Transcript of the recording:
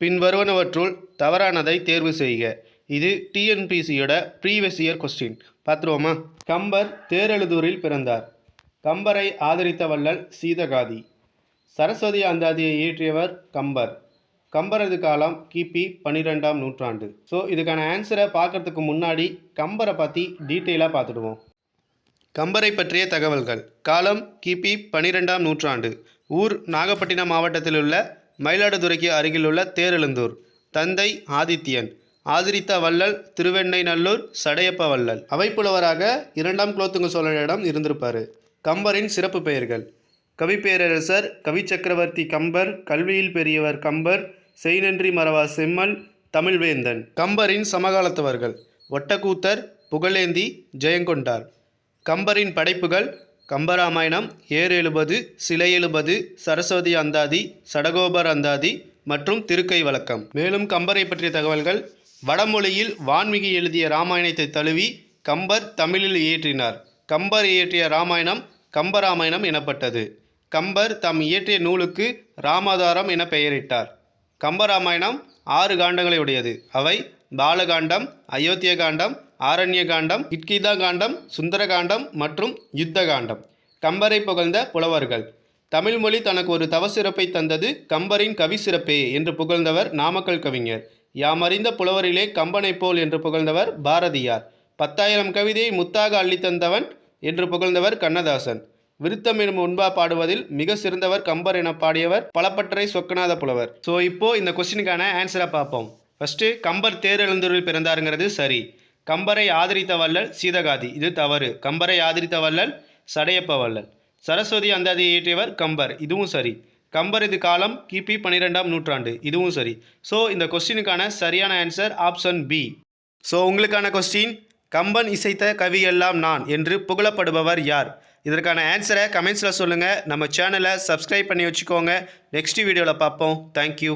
பின்வருவனவற்றுள் தவறானதை தேர்வு செய்க. இது டிஎன்பிசியோட ப்ரீவியஸ் இயர் கொஸ்டின். பார்த்துருவோமா? கம்பர் தேரெழுதூரில் பிறந்தார். கம்பரை ஆதரித்த வள்ளல் சீதகாதி. சரஸ்வதி அந்தாதியை இயற்றியவர் கம்பர். கம்பரது காலம் கிபி பன்னிரெண்டாம் நூற்றாண்டு. ஸோ இதுக்கான ஆன்சரை பார்க்கறதுக்கு முன்னாடி கம்பரை பற்றி டீட்டெயிலாக பார்த்துடுவோம். கம்பரை பற்றிய தகவல்கள். காலம் கிபி பனிரெண்டாம் நூற்றாண்டு. ஊர் நாகப்பட்டினம் மாவட்டத்தில் உள்ள மயிலாடுதுறைக்கு அருகிலுள்ள தேரெழுந்தூர். தந்தை ஆதித்யன். ஆதிரித்த வள்ளல் திருவெண்ணைநல்லூர் சடையப்ப வள்ளல். அவைப்புலவராக இரண்டாம் குலோத்துங்க சோழனிடம் இருந்திருப்பார். கம்பரின் சிறப்பு பெயர்கள். கவிப்பேரரசர் கவிச்சக்கரவர்த்தி கம்பர் கல்வியில் பெரியவர் கம்பர் செய்நன்றி மறவா செம்மல் தமிழ்வேந்தன். கம்பரின் சமகாலத்தவர்கள். ஒட்டக்கூத்தர் புகழேந்தி ஜெயங்கொண்டார். கம்பரின் படைப்புகள் கம்பராமாயணம் ஏர் எழுபது சிலை எழுபது சரஸ்வதி அந்தாதி சடகோபர் அந்தாதி மற்றும் திருக்கை வழக்கம். மேலும் கம்பரை பற்றிய தகவல்கள் வடமொழியில் வான்மிகி எழுதிய ராமாயணத்தை தழுவி கம்பர் தமிழில் இயற்றினார். கம்பர் இயற்றிய ராமாயணம் கம்பராமாயணம் எனப்பட்டது. கம்பர் தம் இயற்றிய நூலுக்கு ராமாதாரம் என பெயரிட்டார். கம்பராமாயணம் ஆறு காண்டங்களை உடையது அவை பாலகாண்டம் அயோத்திய காண்டம் ஆரண்ய காண்டம் இட்கிதா காண்டம் சுந்தரகாண்டம் மற்றும் யுத்த காண்டம் கம்பரை புகழ்ந்த புலவர்கள். தமிழ்மொழி தனக்கு ஒரு தவசிறப்பை தந்தது கம்பரின் கவி சிறப்பே என்று புகழ்ந்தவர் நாமக்கல் கவிஞர். யாமறிந்த புலவரிலே கம்பனைப் போல் என்று புகழ்ந்தவர் பாரதியார். பத்தாயிரம் கவிதையை முத்தாக அள்ளித்தந்தவன் என்று புகழ்ந்தவர் கண்ணதாசன். விருத்தம் எனும் உண்பா பாடுவதில் மிக சிறந்தவர் கம்பர் என பாடியவர் பலப்பற்றை சொக்கநாத புலவர். ஸோ இப்போ இந்த கொஸ்டினுக்கான ஆன்சரை பார்ப்போம். ஃபஸ்ட்டு கம்பர் தேரெழுந்தூரில் பிறந்தாருங்கிறது சரி. கம்பரை ஆதரித்த வள்ளல் சீதகாதி. இது தவறு. கம்பரை ஆதரித்த வள்ளல் சடையப்ப வள்ளல். சரஸ்வதி அந்தாதியை இயற்றியவர் கம்பர். இதுவும் சரி. கம்பரது காலம் கிபி பன்னிரெண்டாம் நூற்றாண்டு. இதுவும் சரி. ஸோ இந்த கொஸ்டினுக்கான சரியான ஆன்சர் ஆப்ஷன் பி ஸோ உங்களுக்கான கொஸ்டின் கம்பன் இசைத்த கவி எல்லாம் நான் என்று புகழப்படுபவர் யார்? இதற்கான ஆன்சரை கமெண்ட்ஸில் சொல்லுங்கள் நம்ம சேனலை சப்ஸ்கிரைப் பண்ணி வச்சுக்கோங்க. நெக்ஸ்ட் வீடியோவில் பார்ப்போம். தேங்க்யூ